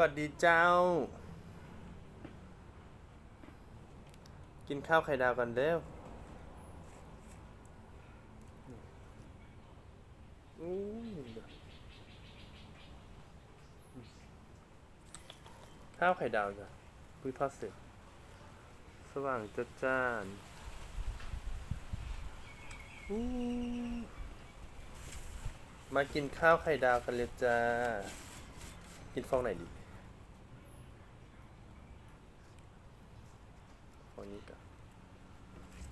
วัสดีเจ้า กินข้าวไข่ดาวกันเร็วอู้ข้าวไข่ดาวจ้ะเพิ่งทอดเสร็จสว่างจัดจ้านมากินข้าวไข่ดาวกันเลยจ้า กินฟองไหนดีฟองนี้ก่อนอื้อหือ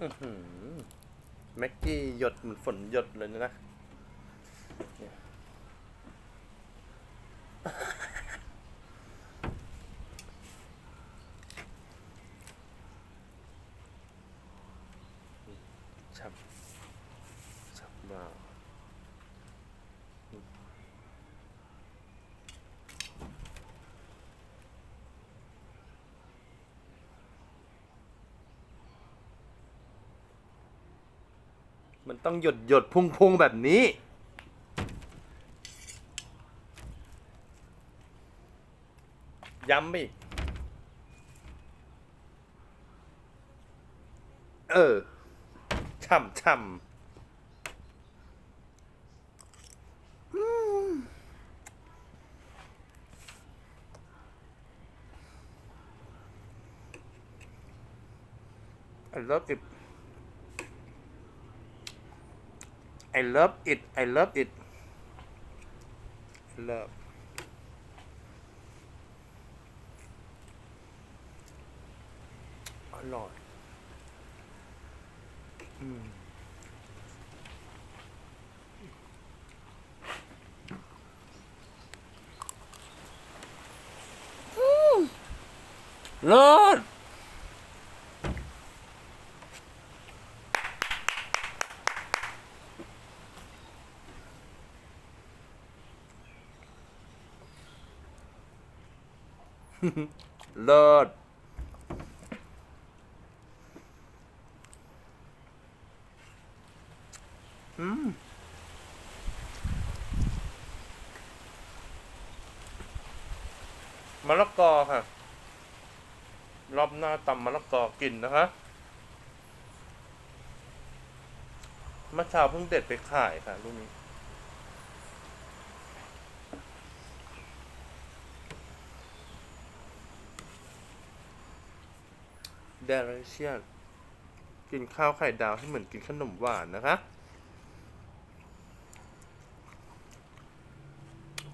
แม็กกี้หยดเหมือนฝนหยดเลยนะฉับฉับมาก มันต้องหยดหยดพุ่งพุ่งแบบนี้ ย้ำอีก เออ ช่ำช่ำอืม I love it I love it I love it I love อร่อย เลิศอืมมะละกอค่ะ รอบหน้าตำมะละกอกินนะคะมื่อเช้าเพิ่งเด็ดไปขายค่ะลูกนี้ เดลิเชียสกินข้าวไข่ดาวให้เหมือนกินขนมหวานนะคะ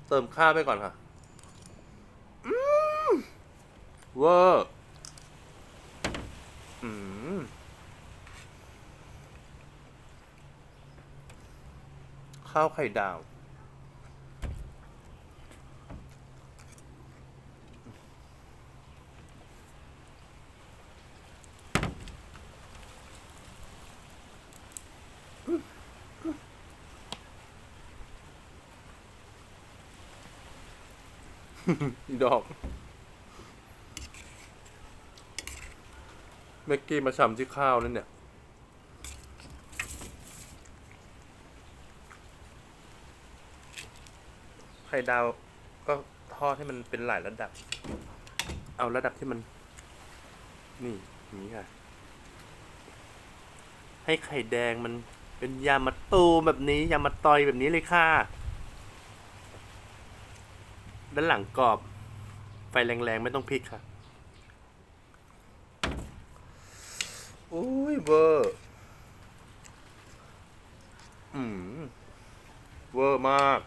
เติมข้าวไปก่อนค่ะเวอร์อืมข้าวไข่ดาว ดอกเมกกี้มาฉ่ำที่ข้าวนั่นเนี่ย ไข่ดาวก็ทอดให้มันเป็นหลายระดับ เอาระดับที่มัน นี่อย่างนี้ค่ะ ให้ไข่แดงมันเป็นยามาตูมแบบนี้ยามาตอยแบบนี้เลยค่ะ ด้านหลังกรอบ ไฟแรงๆ ไม่ต้องพลิกค่ะอุ้ยเวอร์ อืม เวอร์มาก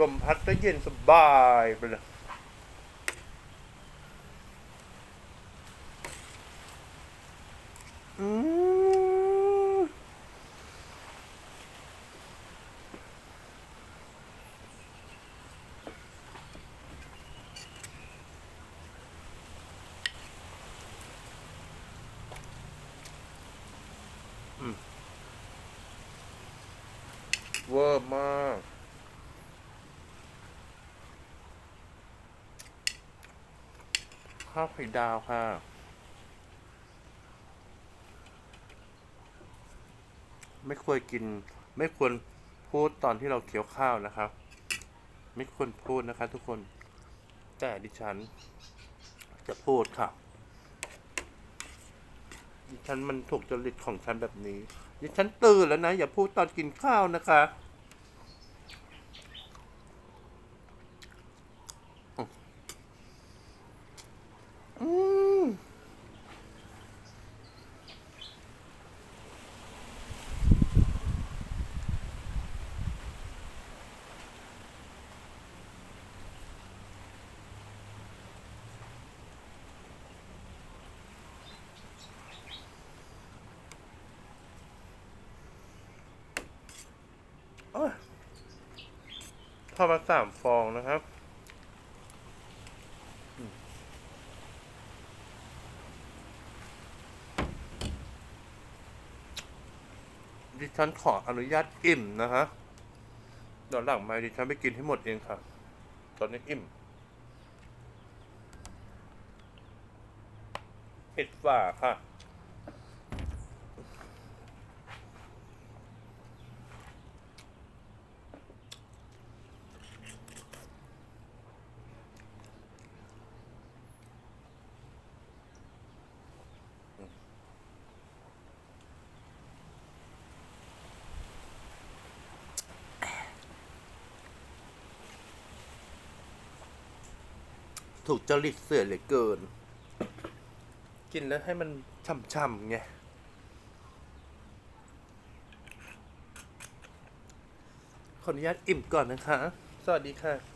ลมพัดก็เย็นสบายไปเลย วอร์มาก ข้าวไข่ดาวค่ะ ไม่ควรกิน ไม่ควรพูดตอนที่เราเคี้ยวข้าวนะครับ ไม่ควรพูดนะคะทุกคน แต่ดิฉัน จะพูดค่ะ ดิฉันมันถูกจริตของฉันแบบนี้ดิฉันตื่นแล้วนะ อย่าพูดตอนกินข้าวนะคะ ทอดมาสามฟองนะครับดิฉันขออนุญาตอิ่มนะฮะเดี๋ยวหลังไม่ดิฉันไปกินให้หมดเองค่ะ ตอนนี้อิ่มปิดฝาค่ะ ถูกจริตเสือเหลือเกิน กินแล้วให้มันช่ำๆไงขออนุญาตอิ่มก่อนนะคะ สวัสดีค่ะ